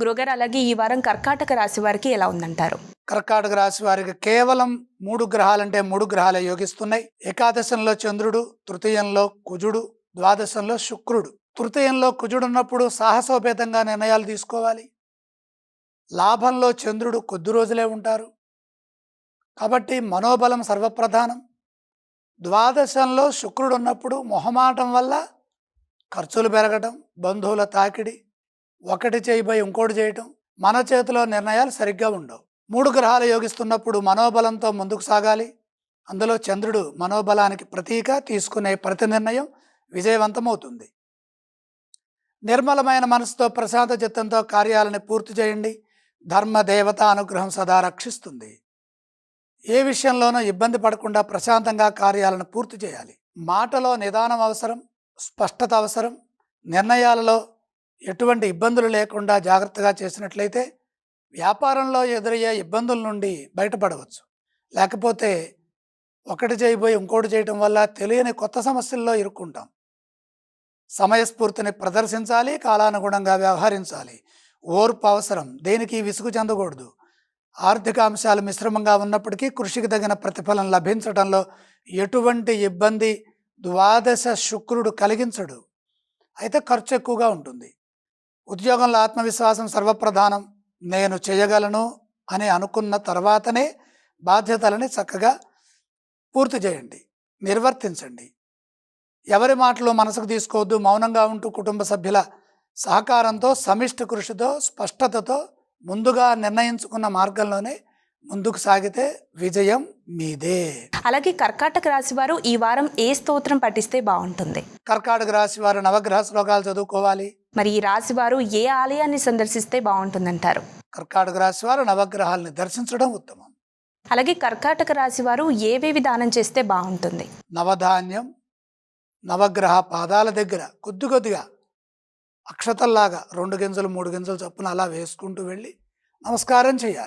గురుగారు అలాగే ఈ వారం కర్కాటక రాశి వారికి ఎలా ఉందంటారు? కర్కాటక రాశి వారికి కేవలం మూడు గ్రహాలంటే మూడు గ్రహాలే యోగిస్తున్నాయి. ఏకాదశంలో చంద్రుడు తృతీయంలో కుజుడు ద్వాదశంలో శుక్రుడు. తృతీయంలో కుజుడు ఉన్నప్పుడు సాహసోపేతంగా నిర్ణయాలు తీసుకోవాలి. లాభంలో చంద్రుడు కొద్ది రోజులే ఉంటారు. కాబట్టి మనోబలం సర్వప్రధానం. ద్వాదశంలో శుక్రుడు ఉన్నప్పుడు మొహమాటం వల్ల ఖర్చులు పెరగడం బంధువుల తాకిడి ఒకటి చేయిపోయి ఇంకోటి చేయటం మన చేతిలో నిర్ణయాలు సరిగ్గా ఉండవు. మూడు గ్రహాలు యోగిస్తున్నప్పుడు మనోబలంతో ముందుకు సాగాలి. అందులో చంద్రుడు మనోబలానికి ప్రతీక తీసుకునే ప్రతి నిర్ణయం విజయవంతమవుతుంది. నిర్మలమైన మనసుతో ప్రశాంత చిత్తంతో కార్యాలను పూర్తి చేయండి. ధర్మ దేవత అనుగ్రహం సదా రక్షిస్తుంది. ఏ విషయంలోనూ ఇబ్బంది పడకుండా ప్రశాంతంగా కార్యాలను పూర్తి చేయాలి. మాటలో నిదానం అవసరం స్పష్టత అవసరం నిర్ణయాలలో ఎటువంటి ఇబ్బందులు లేకుండా జాగ్రత్తగా చేసినట్లయితే వ్యాపారంలో ఎదురయ్యే ఇబ్బందుల నుండి బయటపడవచ్చు. లేకపోతే ఒకటి చేయబోయి ఇంకోటి చేయటం వల్ల తెలియని కొత్త సమస్యల్లో ఇరుక్కుంటాం. సమయస్ఫూర్తిని ప్రదర్శించాలి కాలానుగుణంగా వ్యవహరించాలి. ఓర్పు అవసరం దేనికి విసుగు చెందకూడదు. ఆర్థిక అంశాలు మిశ్రమంగా ఉన్నప్పటికీ కృషికి తగిన ప్రతిఫలం లభించడంలో ఎటువంటి ఇబ్బంది ద్వాదశ శుక్రుడు కలిగించడు. అయితే ఖర్చు ఎక్కువగా ఉంటుంది. ఉద్యోగంలో ఆత్మవిశ్వాసం సర్వప్రధానం. నేను చేయగలను అని అనుకున్న తర్వాతనే బాధ్యతలని చక్కగా పూర్తి చేయండి. నిర్వర్తించండి. ఎవరి మాటలు మనసుకు తీసుకోవద్దు. మౌనంగా ఉంటూ కుటుంబ సభ్యుల సహకారంతో సమిష్టి కృషితో స్పష్టతతో ముందుగా నిర్ణయించుకున్న మార్గంలోనే ముందుకు సాగితే విజయం మీదే. అలాగే కర్కాటక రాశి వారు ఈ వారం ఏ స్తోత్రం పఠిస్తే బాగుంటుంది? కర్కాటక రాశి వారు నవగ్రహ శ్లోకాలు చదువుకోవాలి. మరి ఈ రాశి వారు ఏ ఆలయాన్ని సందర్శిస్తే బాగుంటుందంటారు? కర్కాటక రాశి వారు నవగ్రహాలని దర్శించడం ఉత్తమం. అలాగే కర్కాటక రాశి వారు ఏవేవి దానం చేస్తే బాగుంటుంది? నవధాన్యం నవగ్రహ పాదాల దగ్గర కొద్ది కొద్దిగా అక్షతల్లాగా రెండు గింజలు మూడు గింజలు చొప్పున అలా వేసుకుంటూ వెళ్ళి నమస్కారం చేయాలి.